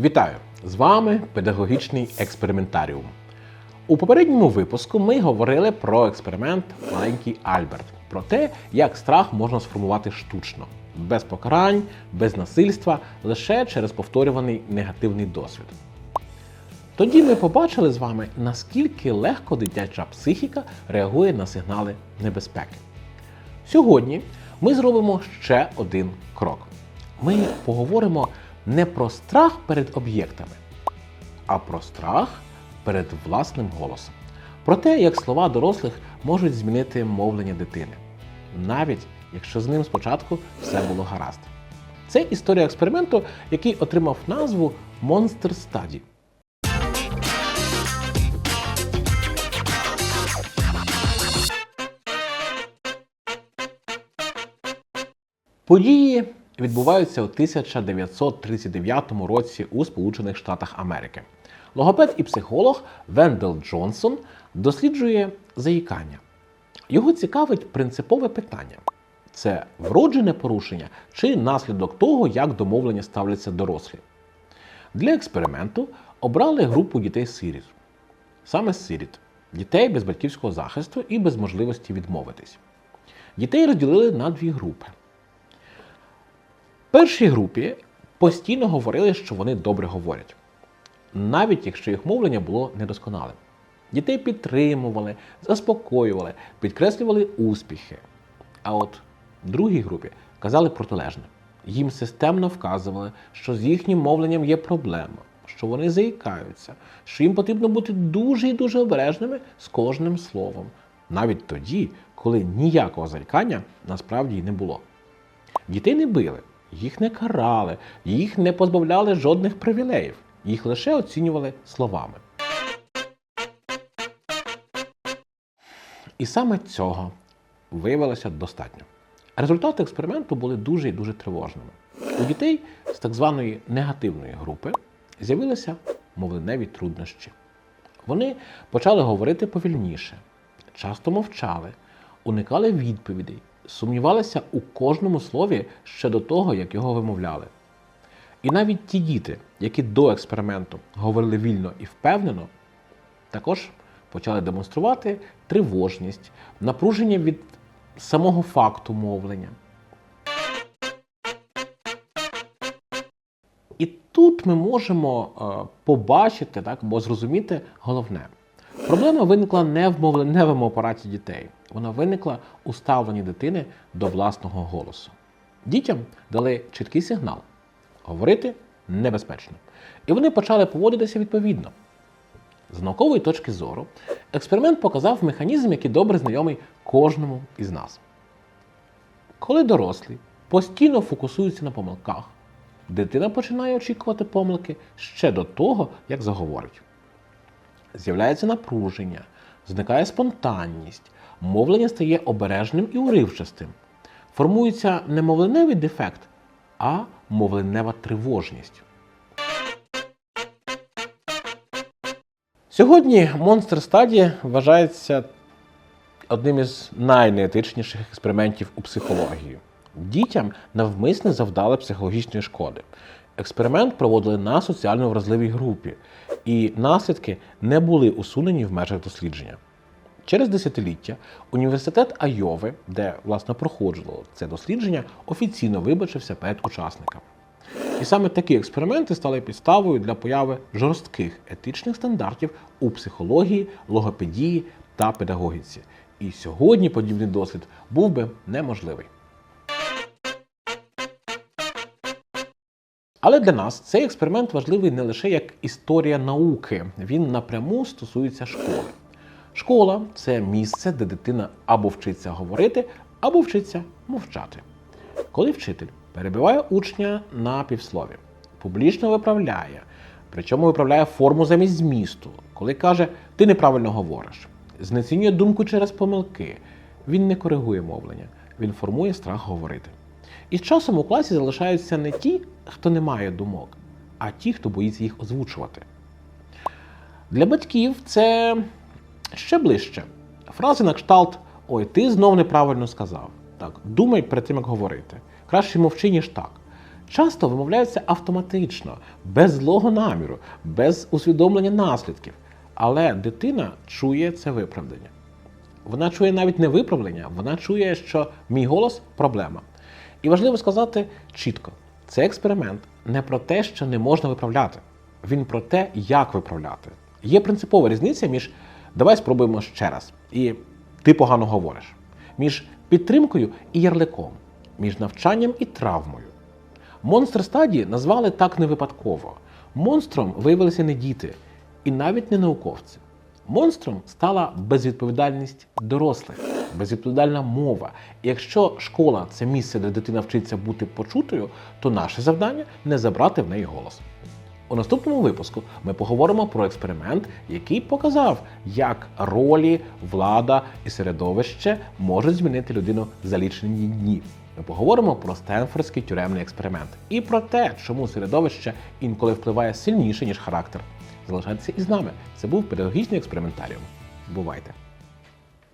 Вітаю! З вами педагогічний експериментаріум. У попередньому випуску ми говорили про експеримент Маленький Альберт, про те, як страх можна сформувати штучно, без покарань, без насильства, лише через повторюваний негативний досвід. Тоді ми побачили з вами, наскільки легко дитяча психіка реагує на сигнали небезпеки. Сьогодні ми зробимо ще один крок. Ми поговоримо не про страх перед об'єктами, а про страх перед власним голосом. Про те, як слова дорослих можуть змінити мовлення дитини, навіть якщо з ним спочатку все було гаразд. Це історія експерименту, який отримав назву Monster Study. Події відбуваються у 1939 році у Сполучених Штатах Америки. Логопед і психолог Вендел Джонсон досліджує заїкання. Його цікавить принципове питання: це вроджене порушення чи наслідок того, як до мовлення ставляться дорослі. Для експерименту обрали групу дітей-сиріт, саме сиріт, дітей без батьківського захисту і без можливості відмовитись. Дітей розділили на дві групи. Першій групі постійно говорили, що вони добре говорять, навіть якщо їх мовлення було недосконалим. Дітей підтримували, заспокоювали, підкреслювали успіхи. А от другій групі казали протилежне. Їм системно вказували, що з їхнім мовленням є проблема, що вони заїкаються, що їм потрібно бути дуже і дуже обережними з кожним словом, навіть тоді, коли ніякого заїкання насправді й не було. Дітей не били, їх не карали, їх не позбавляли жодних привілеїв, їх лише оцінювали словами. І саме цього виявилося достатньо. Результати експерименту були дуже і дуже тривожними. У дітей з так званої негативної групи з'явилися мовленеві труднощі. Вони почали говорити повільніше, часто мовчали, уникали відповідей, сумнівалися у кожному слові ще до того, як його вимовляли. І навіть ті діти, які до експерименту говорили вільно і впевнено, також почали демонструвати тривожність, напруження від самого факту мовлення. І тут ми можемо е, побачити так, або зрозуміти головне. Проблема виникла не в мовленевому апараті дітей. Вона виникла у ставленні дитини до власного голосу. Дітям дали чіткий сигнал говорити небезпечно. І вони почали поводитися відповідно. З наукової точки зору, експеримент показав механізм, який добре знайомий кожному із нас. Коли дорослі постійно фокусуються на помилках, дитина починає очікувати помилки ще до того, як заговорить. З'являється напруження, зникає спонтанність, мовлення стає обережним і уривчастим. Формується не мовленевий дефект, а мовленева тривожність. Сьогодні Monster Study вважається одним із найнеетичніших експериментів у психології. Дітям навмисне завдали психологічної шкоди. Експеримент проводили на соціально вразливій групі, і наслідки не були усунені в межах дослідження. Через десятиліття університет Айови, де власне проходило це дослідження, офіційно вибачився перед учасниками. І саме такі експерименти стали підставою для появи жорстких етичних стандартів у психології, логопедії та педагогіці. І сьогодні подібний досвід був би неможливий. Але для нас цей експеримент важливий не лише як історія науки, він напряму стосується школи. Школа це місце, де дитина або вчиться говорити, або вчиться мовчати. Коли вчитель перебиває учня на півслові, публічно виправляє, причому виправляє форму замість змісту, коли каже, ти неправильно говориш, знецінює думку через помилки, він не коригує мовлення, він формує страх говорити. І з часом у класі залишаються не ті, хто не має думок, а ті, хто боїться їх озвучувати. Для батьків це ще ближче. Фрази на кшталт Ой, ти знов неправильно сказав. Так, думай перед тим, як говорити. Краще мовчи, ніж так. часто вимовляються автоматично, без злого наміру, без усвідомлення наслідків. Але дитина чує це виправдання. Вона чує навіть не виправлення, вона чує, що мій голос проблема. І важливо сказати чітко: це експеримент не про те, що не можна виправляти. Він про те, як виправляти. Є принципова різниця між давай спробуємо ще раз, і ти погано говориш, між підтримкою і ярликом, між навчанням і травмою. Монстр стадії назвали так не випадково. Монстром виявилися не діти і навіть не науковці. Монстром стала безвідповідальність дорослих, безвідповідальна мова. І якщо школа це місце, де дитина вчиться бути почутою, то наше завдання не забрати в неї голос. У наступному випуску ми поговоримо про експеримент, який показав, як ролі, влада і середовище можуть змінити людину за лічені дні. Ми поговоримо про Стенфордський тюремний експеримент і про те, чому середовище інколи впливає сильніше, ніж характер. Залишайтеся із нами. Це був педагогічний експериментаріум. Бувайте!